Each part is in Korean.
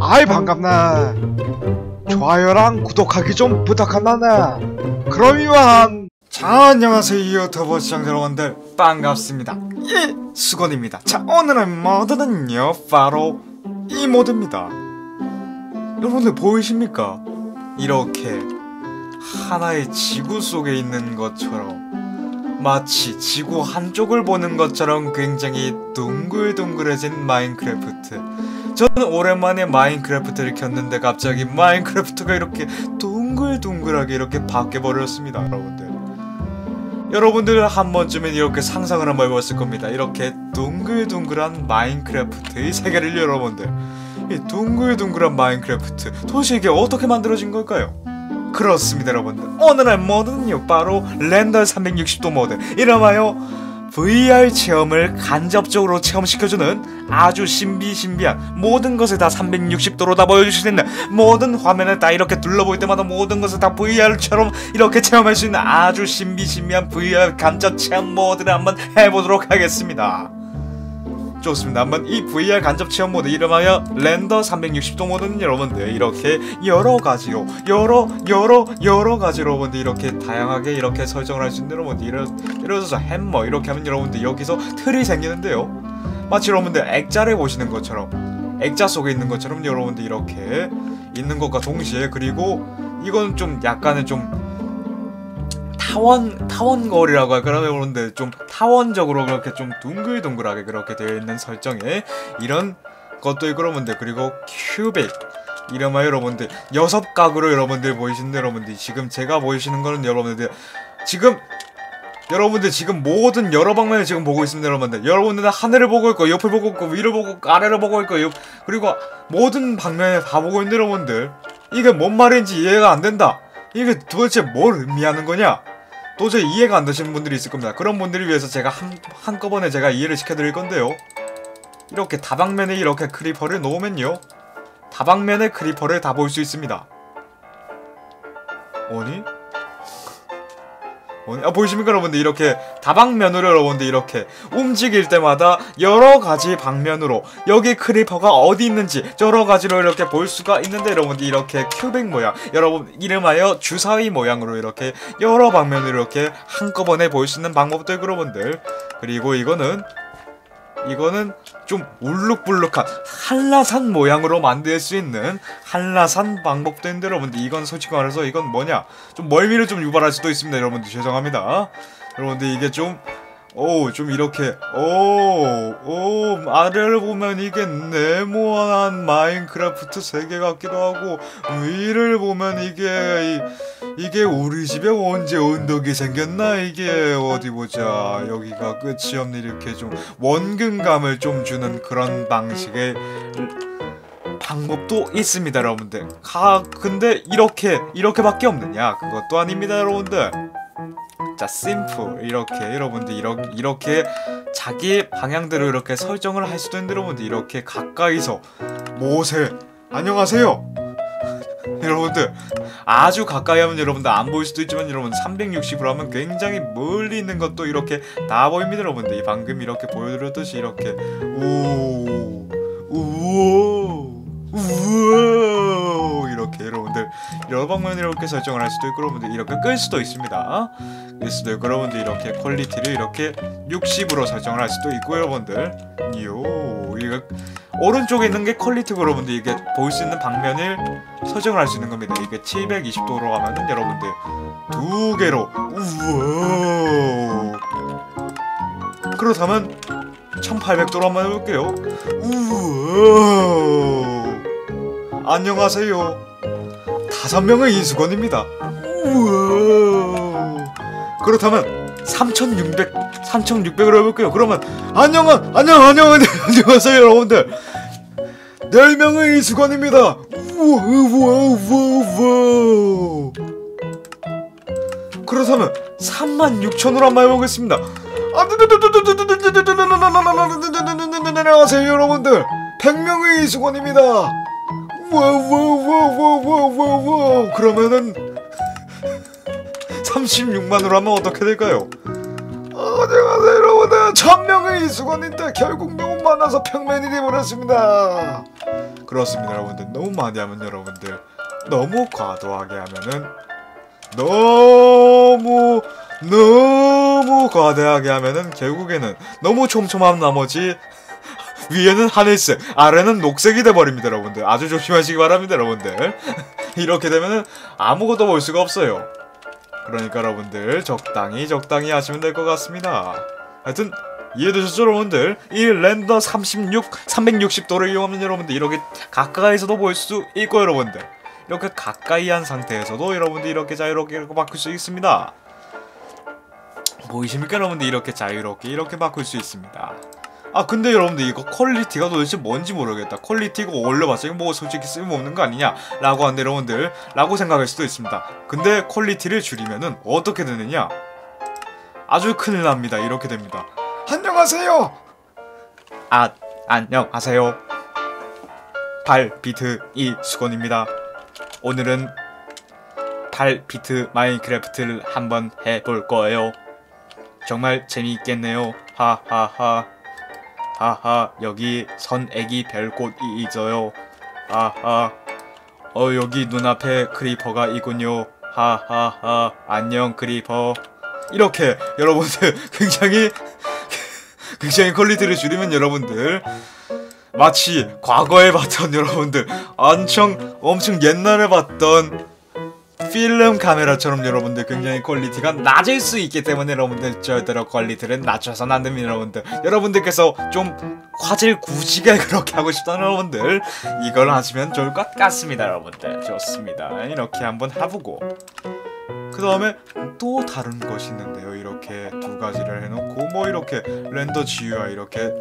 아이 반갑네 좋아요랑 구독하기 좀 부탁한다네 그럼 이만 자 안녕하세요. 유튜브 시청자 여러분들 반갑습니다. 예 수건입니다. 자 오늘의 모드는요 바로 이 모드입니다. 여러분들 보이십니까? 이렇게 하나의 지구 속에 있는 것처럼 마치 지구 한쪽을 보는 것처럼 굉장히 둥글둥글해진 마인크래프트 저는 오랜만에 마인크래프트를 켰는데 갑자기 마인크래프트가 이렇게 둥글둥글하게 이렇게 바뀌어버렸습니다 여러분들 여러분들 한 번쯤은 이렇게 상상을 한번 해봤을 겁니다. 이렇게 둥글둥글한 마인크래프트의 세계를 여러분들 이 둥글둥글한 마인크래프트 도대체 이게 어떻게 만들어진 걸까요? 그렇습니다 여러분들 오늘의 모드는요 바로 렌더 360도 모드 이름하여 VR 체험을 간접적으로 체험시켜주는 아주 신비신비한 모든 것을 다 360도로 다 보여줄 수 있는 모든 화면을 다 이렇게 둘러볼 때마다 모든 것을 다 VR처럼 이렇게 체험할 수 있는 아주 신비신비한 VR 간접 체험 모드를 한번 해보도록 하겠습니다. 좋습니다. 한번 이 VR 간접 체험 모드 이름하여 렌더 360도 모드는 여러분들 이렇게 여러 가지로 여러 여러 여러 가지로 여러분들 이렇게 다양하게 이렇게 설정을 할 수 있는 여러분들 예를 들어서 햄머 이렇게 하면 여러분들 여기서 틀이 생기는데요. 마치 여러분들 액자를 보시는 것처럼 액자 속에 있는 것처럼 여러분들 이렇게 있는 것과 동시에 그리고 이건 좀 약간은 좀 타원 타원 거리라고 할까요? 여러분들 좀 타원적으로 그렇게 좀 둥글둥글하게 그렇게 되어 있는 설정에 이런 것도 있고 여러분들 그리고 큐빅. 이름하여 여러분들 여섯 각으로 여러분들 보이시는 여러분들 지금 제가 보이시는 거는 여러분들 지금 여러분들 지금 모든 여러 방면을 지금 보고 있습니다 여러분들. 여러분들은 하늘을 보고 있고 옆을 보고 있고 위를 보고 있고 아래를 보고 있고 옆, 그리고 모든 방면에 다 보고 있는 여러분들. 이게 뭔 말인지 이해가 안 된다. 이게 도대체 뭘 의미하는 거냐 도저히 이해가 안 되시는 분들이 있을 겁니다. 그런 분들을 위해서 제가 한, 한꺼번에 제가 이해를 시켜드릴 건데요. 이렇게 다방면에 이렇게 크리퍼를 놓으면요. 다방면의 크리퍼를 다 볼 수 있습니다. 아니? 아, 보이십니까 여러분들? 이렇게 다방면으로 여러분들 이렇게 움직일 때마다 여러 가지 방면으로 여기 크리퍼가 어디 있는지 여러 가지로 이렇게 볼 수가 있는데 여러분들 이렇게 큐빅 모양 여러분 이름하여 주사위 모양으로 이렇게 여러 방면으로 이렇게 한꺼번에 볼 수 있는 방법들 여러분들. 그리고 이거는 이거는 좀 울룩불룩한 한라산 모양으로 만들 수 있는 한라산 방법도 있는데 여러분들 이건 솔직히 말해서 이건 뭐냐? 좀 멀미를 좀 유발할 수도 있습니다 여러분들. 죄송합니다. 여러분들 이게 좀 오, 좀 이렇게, 오, 오, 아래를 보면 이게 네모난 마인크래프트 세계 같기도 하고, 위를 보면 이게, 이, 게 우리 집에 언제 언덕이 생겼나? 이게, 어디 보자. 여기가 끝이 없는 이렇게 좀 원근감을 좀 주는 그런 방식의 방법도 있습니다, 여러분들. 가, 근데 이렇게, 이렇게밖에 없느냐? 그것도 아닙니다, 여러분들. 자 심플 이렇게 여러분들 이렇게, 이렇게 자기 방향대로 이렇게 설정을 할 수도 있는데 여러분들 이렇게 가까이서 모세 안녕하세요. 여러분들 아주 가까이 하면 여러분들 안 보일 수도 있지만 여러분 360으로 하면 굉장히 멀리 있는 것도 이렇게 다 보입니다 여러분들. 이 방금 이렇게 보여드렸듯이 이렇게 우오 이렇게 여러분들 여러 방면 이렇게 설정을 할 수도 있고 여러분들 이렇게 끌 수도 있습니다. 끌 수도 있고 여러분들 이렇게 퀄리티를 이렇게 60으로 설정을 할 수도 있고 여러분들. 요 이거 오른쪽에 있는 게 퀄리티고 여러분들 이게 볼 수 있는 방면을 설정을 할 수 있는 겁니다. 이게 720도로 가면은 여러분들 두 개로. 우와. 그렇다면 1800도로 한번 해볼게요. 우와. 안녕하세요 다섯 명의 이수건입니다 우와 그렇다면 3600 3600으로 해볼게요 그러면 안녕 안녕 안녕 안녕하세요 여러분들 4명의 이수건입니다 우와 우와 우와 우와 그렇다면 36,000으로 한번 해보겠습니다 안녕하세요 여러분들 100명의 이수건입니다 와와와와와와와 그러면은 36만으로 하면 어떻게 될까요? 안녕하세요 여러분들 천명의 이수건인데 결국 너무 많아서 평면이 돼버렸습니다. 그렇습니다 여러분들. 너무 많이 하면 여러분들 너무 과도하게 하면은 너무 너무 과대하게 하면은 결국에는 너무 촘촘한 나머지 위에는 하늘색 아래는 녹색이 돼버립니다 여러분들. 아주 조심하시기 바랍니다 여러분들. 이렇게 되면은 아무것도 볼 수가 없어요. 그러니까 여러분들 적당히 적당히 하시면 될 것 같습니다. 하여튼 이해되셨죠 여러분들? 이 렌더 36, 360도를 이용하면 여러분들 이렇게 가까이서도 볼 수 있고 여러분들. 이렇게 가까이 한 상태에서도 여러분들 이렇게 자유롭게 이렇게 바꿀 수 있습니다. 보이십니까 여러분들? 이렇게 자유롭게 이렇게 바꿀 수 있습니다 아 근데 여러분들 이거 퀄리티가 도대체 뭔지 모르겠다. 퀄리티 이거 올려봤자 뭐 솔직히 쓸모없는 거 아니냐? 라고 하는데 여러분들 라고 생각할 수도 있습니다. 근데 퀄리티를 줄이면은 어떻게 되느냐? 아주 큰일 납니다. 이렇게 됩니다. 안녕하세요! 아 안녕하세요. 8비트 이수건입니다. 오늘은 8비트 마인크래프트를 한번 해볼 거예요. 정말 재미있겠네요. 하하하 하하 여기 선애기 별꽃이 있어요. 하하. 어 여기 눈앞에 크리퍼가 있군요. 하하하. 안녕 크리퍼. 이렇게 여러분들 굉장히 굉장히 퀄리티를 줄이면 여러분들 마치 과거에 봤던 여러분들 엄청 엄청 옛날에 봤던 필름 카메라처럼 여러분들 굉장히 퀄리티가 낮을 수 있기 때문에 여러분들 절대로 퀄리티를 낮춰서는 안 됩니다 여러분들. 여러분들께서 좀 화질 구지게 그렇게 하고 싶다는 여러분들. 이걸 하시면 좋을 것 같습니다 여러분들. 좋습니다. 이렇게 한번 해보고. 그 다음에 또 다른 것이 있는데요. 이렇게 두 가지를 해놓고 뭐 이렇게 렌더 GUI 이렇게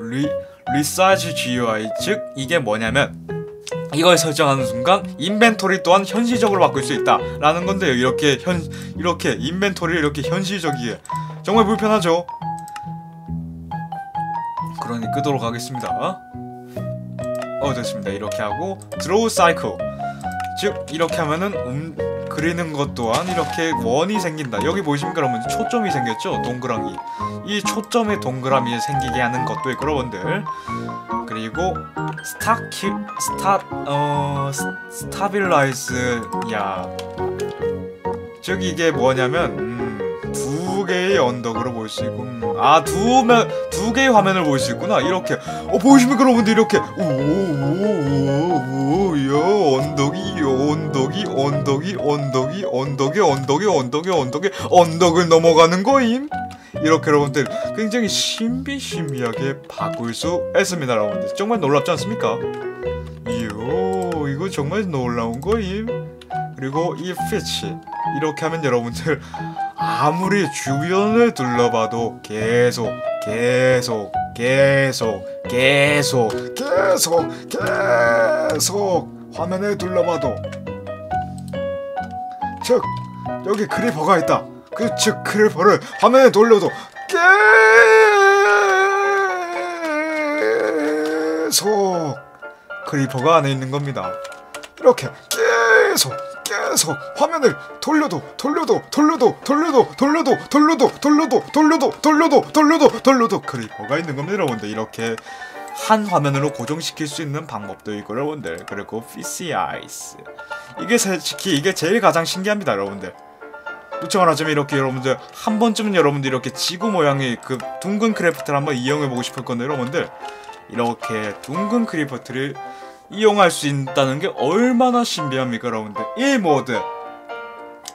리, 리사이즈 GUI 즉 이게 뭐냐면 이걸 설정하는 순간 인벤토리 또한 현실적으로 바꿀 수 있다 라는 건데요 이렇게 현 이렇게 인벤토리를 이렇게 현실적이게 정말 불편하죠? 그러니 끄도록 하겠습니다. 어 됐습니다. 이렇게 하고 드로우 사이클 즉 이렇게 하면은 음, 그리는 것 또한 이렇게 원이 생긴다. 여기 보이십니까? 여러분 초점이 생겼죠? 동그라미 이 초점에 동그라미 생기게 하는 것도 있고 여러분들. 그리고 스타키 스타 어 스- 스타빌라이즈 야즉 이게 뭐냐면 음, 두 개의 언덕으로 볼 수 있고 음, 아두면두 개의 화면을 볼 수 있구나. 이렇게. 어 보이십니까 여러분들? 이렇게. 오오오오야 언덕이요 언덕이요 언덕이 언덕이 언덕이 언덕이 언덕이 언덕이 언덕이 언덕을 넘어가는 거임. 이렇게 여러분들 굉장히 신비신비하게 바꿀 수 있습니다 여러분들. 정말 놀랍지 않습니까? 이요 이거 정말 놀라운 거임. 그리고 이 패치 이렇게 하면 여러분들 아무리 주변을 둘러봐도 계속 계속 계속 계속 계속 계속 화면을 둘러봐도 즉 여기 크리퍼가 있다 그 즉 크리퍼를 화면에 돌려도 계속 크리퍼가 안에 있는 겁니다 이렇게 계속 계속 화면을 돌려도 돌려도 돌려도 돌려도 돌려도 돌려도 돌려도 돌려도 돌려도 돌려도 돌려도 크리퍼가 있는 겁니다 여러분들 이렇게 한 화면으로 고정시킬 수 있는 방법도 있고 여러분들. 그리고 PCIs 이게 솔직히 이게 제일 가장 신기합니다 여러분들. 솔직히 말하자면 이렇게 여러분들 한 번쯤은 여러분들 이렇게 지구 모양의 그 둥근 크래프트를 한번 이용해보고 싶을 건데 여러분들. 이렇게 둥근 크래프트를 이용할 수 있다는 게 얼마나 신비합니까 여러분들. 이 모드.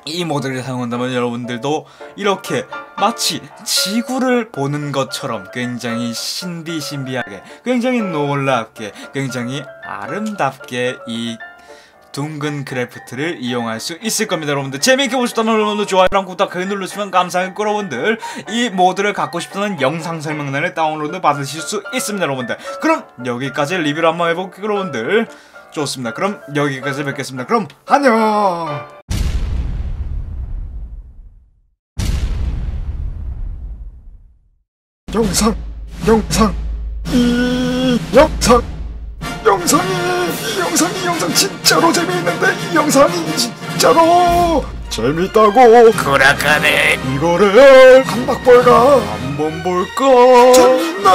이 모드를 사용한다면 여러분들도 이렇게 마치 지구를 보는 것처럼 굉장히 신비신비하게 굉장히 놀랍게 굉장히 아름답게 이 둥근 크래프트를 이용할 수 있을 겁니다 여러분들. 재미있게 보셨다면 여러분들 좋아요랑 구독 을 눌러주시면 감사하겠고 여러분들. 이 모드를 갖고 싶다는 영상 설명란에 다운로드 받으실 수 있습니다 여러분들. 그럼 여기까지 리뷰를 한번 해볼게요 여러분들. 좋습니다. 그럼 여기까지 뵙겠습니다. 그럼 안녕 영상 영상. 이 영상. 영상이 이 영상이 이 영상 진짜로 재미있는데 이 영상이 진짜로 재밌다고. 구락하네. 이거를 한박벌가 한번 볼까? 재밌네